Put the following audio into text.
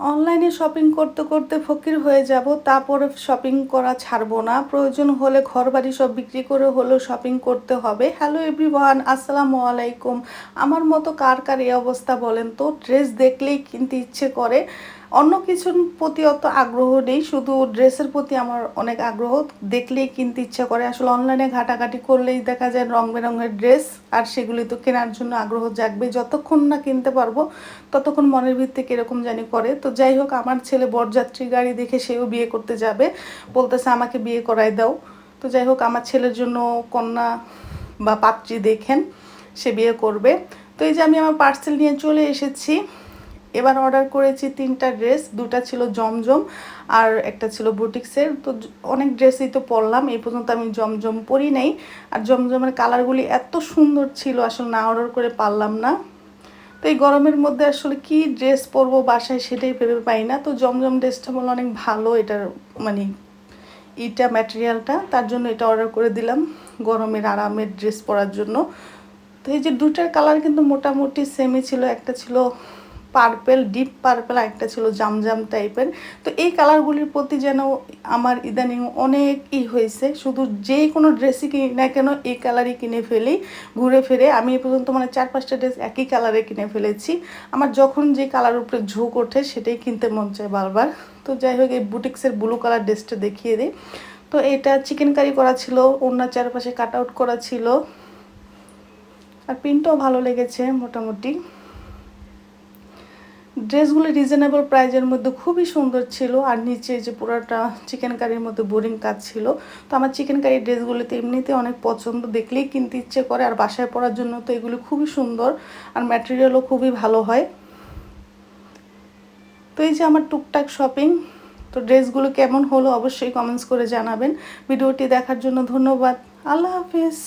অনলাইনে শপিং করতে করতে ফকির হয়ে যাব, তারপরে শপিং করা ছাড়বো না। প্রয়োজন হলে ঘর বাড়ি সব বিক্রি করে হলেও শপিং করতে হবে। হ্যালো এভরিওয়ান আসসালামু আলাইকুম। আমার মতো কার কার এই অবস্থা বলেন তো? ড্রেস দেখলেই কিনতে ইচ্ছে করে। অন্য কিছুর প্রতি অত আগ্রহ নেই, শুধু ড্রেসের প্রতি আমার অনেক আগ্রহ। দেখলেই কিনতে ইচ্ছা করে। আসলে অনলাইনে ঘাটাঘাটি করলেই দেখা যায় রং বেরঙের ড্রেস আর সেগুলি তো কেনার জন্য আগ্রহ জাগবে যতক্ষণ না কিনতে পারব, ততক্ষণ মনের ভিত্তিক এরকম জানি করে। তো যাই হোক, আমার ছেলে বরযাত্রী গাড়ি দেখে সেও বিয়ে করতে যাবে। বলতেছে, আমাকে বিয়ে করাই দাও। তো যাই হোক, আমার ছেলের জন্য কন্যা বা পাত্রী দেখেন, সে বিয়ে করবে। তো এই যে আমি আমার পার্সেল নিয়ে চলে এসেছি। এবার অর্ডার করেছি তিনটা ড্রেস দুটা ছিল জমজম আর একটা ছিল বুটিক্সের। তো অনেক ড্রেসই তো পরলাম, এই পর্যন্ত আমি জমজম পরি নাই। আর জমজমের কালারগুলি এত সুন্দর ছিল, আসলে না অর্ডার করে পারলাম না। তো এই গরমের মধ্যে আসলে কি ড্রেস পরবো বাসায় সেটাই ভেবে পাই না। তো জমজম ড্রেসটা বলল অনেক ভালো, এটার মানে ইটা ম্যাটেরিয়ালটা তার জন্য এটা অর্ডার করে দিলাম গরমের আরামের ড্রেস পরার জন্য। তো এই যে দুটার কালার কিন্তু মোটামুটি সেমই ছিল, একটা ছিল পার্পেল ডিপ পার্পেল আর একটা ছিল জামজাম টাইপের তো এই কালারগুলির প্রতি যেন আমার ইদানিং অনেক ই হয়েছে। শুধু যে কোনো ড্রেসই কিনি না কেন এই কালারই কিনে ফেলি, ঘুরে ফিরে। আমি এ পর্যন্ত মানে চার পাঁচটা ড্রেস একই কালারে কিনে ফেলেছি। আমার যখন যে কালার উপরে ঝোঁক ওঠে, সেটাই কিনতে মন চায় বারবার। তো যাই হোক, এই বুটিক্সের ব্লু কালার ড্রেসটা দেখিয়ে দিই। তো এটা চিকেন কারি করা ছিল অন্য চারপাশে কাট আউট করা ছিল। আর প্রিন্টও ভালো লেগেছে মোটামুটি। ড্রেসগুলো রিজনেবল প্রাইজের মধ্যে খুবই সুন্দর ছিল। আর নিচে যে পুরোটা চিকেন কারির মধ্যে বোরিং কাজ ছিল। তো আমার চিকেন কারি ড্রেসগুলোতে এমনিতে অনেক পছন্দ, দেখলেই কিনতে ইচ্ছে করে। আর বাসায় পরার জন্য তো এগুলো খুবই সুন্দর। আর ম্যাটেরিয়ালও খুবই ভালো হয়। তো এই যে আমার টুকটাক শপিং তো ড্রেসগুলো কেমন হলো অবশ্যই কমেন্টস করে জানাবেন। ভিডিওটি দেখার জন্য ধন্যবাদ। আল্লাহ হাফিজ।